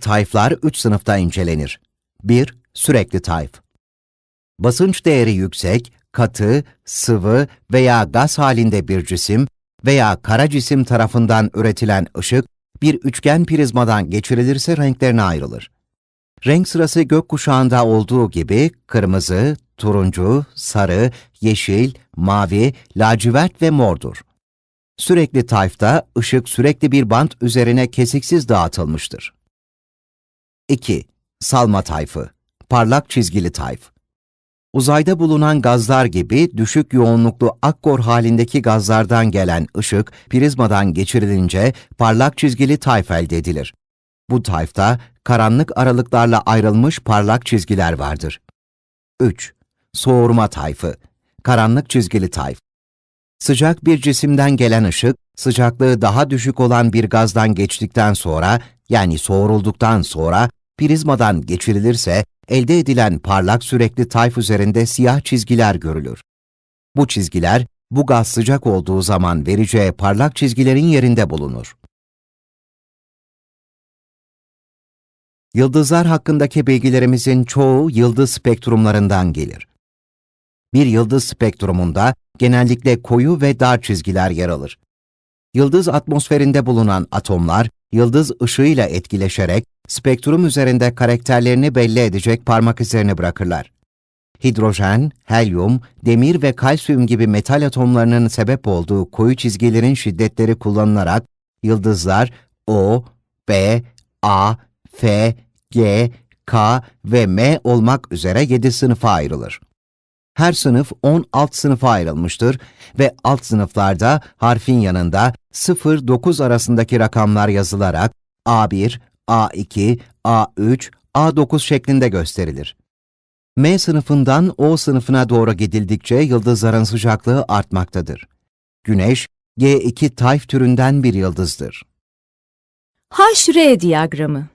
Tayflar üç sınıfta incelenir. 1. Sürekli tayf. Basınç değeri yüksek, katı, sıvı veya gaz halinde bir cisim veya kara cisim tarafından üretilen ışık bir üçgen prizmadan geçirilirse renklerine ayrılır. Renk sırası gökkuşağında olduğu gibi kırmızı, turuncu, sarı, yeşil, mavi, lacivert ve mordur. Sürekli tayfta ışık sürekli bir bant üzerine kesiksiz dağıtılmıştır. 2. Salma tayfı Parlak çizgili tayf Uzayda bulunan gazlar gibi düşük yoğunluklu akkor halindeki gazlardan gelen ışık prizmadan geçirilince parlak çizgili tayf elde edilir. Bu tayfta karanlık aralıklarla ayrılmış parlak çizgiler vardır. 3. Soğurma tayfı Karanlık çizgili tayf Sıcak bir cisimden gelen ışık, sıcaklığı daha düşük olan bir gazdan geçtikten sonra, yani soğurulduktan sonra, prizmadan geçirilirse, elde edilen parlak sürekli tayf üzerinde siyah çizgiler görülür. Bu çizgiler, bu gaz sıcak olduğu zaman vereceği parlak çizgilerin yerinde bulunur. Yıldızlar hakkındaki bilgilerimizin çoğu yıldız spektrumlarından gelir. Bir yıldız spektrumunda genellikle koyu ve dar çizgiler yer alır. Yıldız atmosferinde bulunan atomlar, yıldız ışığıyla etkileşerek spektrum üzerinde karakterlerini belli edecek parmak izlerini bırakırlar. Hidrojen, helyum, demir ve kalsiyum gibi metal atomlarının sebep olduğu koyu çizgilerin şiddetleri kullanılarak yıldızlar O, B, A, F, G, K ve M olmak üzere 7 sınıfa ayrılır. Her sınıf 10 alt sınıfa ayrılmıştır ve alt sınıflarda harfin yanında 0-9 arasındaki rakamlar yazılarak A1, A2, A3, A9 şeklinde gösterilir. M sınıfından O sınıfına doğru gidildikçe yıldızların sıcaklığı artmaktadır. Güneş, G2 tayf türünden bir yıldızdır. HR diyagramı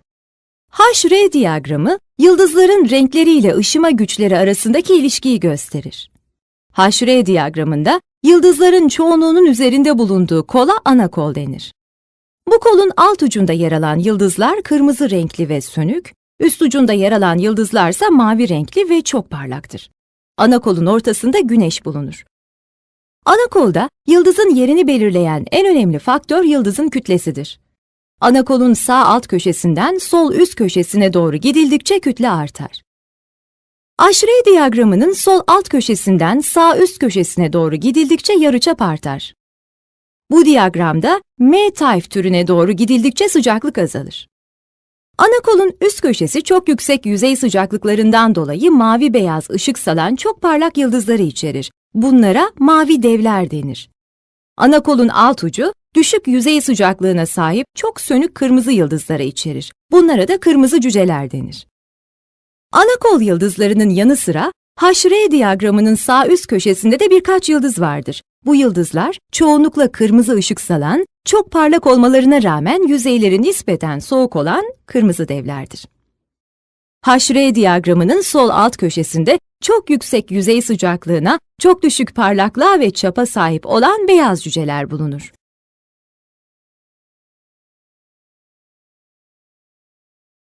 HR diyagramı, yıldızların renkleriyle ışıma güçleri arasındaki ilişkiyi gösterir. HR diyagramında, yıldızların çoğunluğunun üzerinde bulunduğu kola ana kol denir. Bu kolun alt ucunda yer alan yıldızlar kırmızı renkli ve sönük, üst ucunda yer alan yıldızlarsa mavi renkli ve çok parlaktır. Ana kolun ortasında güneş bulunur. Ana kolda yıldızın yerini belirleyen en önemli faktör yıldızın kütlesidir. Ana kolun sağ alt köşesinden sol üst köşesine doğru gidildikçe kütle artar. Aşire diyagramının sol alt köşesinden sağ üst köşesine doğru gidildikçe yarıçap artar. Bu diyagramda M-type türüne doğru gidildikçe sıcaklık azalır. Ana kolun üst köşesi çok yüksek yüzey sıcaklıklarından dolayı mavi-beyaz ışık salan çok parlak yıldızları içerir. Bunlara mavi devler denir. Ana kolun alt ucu düşük yüzey sıcaklığına sahip çok sönük kırmızı yıldızları içerir. Bunlara da kırmızı cüceler denir. Ana kol yıldızlarının yanı sıra HR diyagramının sağ üst köşesinde de birkaç yıldız vardır. Bu yıldızlar çoğunlukla kırmızı ışık salan, çok parlak olmalarına rağmen yüzeyleri nispeten soğuk olan kırmızı devlerdir. HR diyagramının sol alt köşesinde çok yüksek yüzey sıcaklığına, çok düşük parlaklığa ve çapa sahip olan beyaz cüceler bulunur.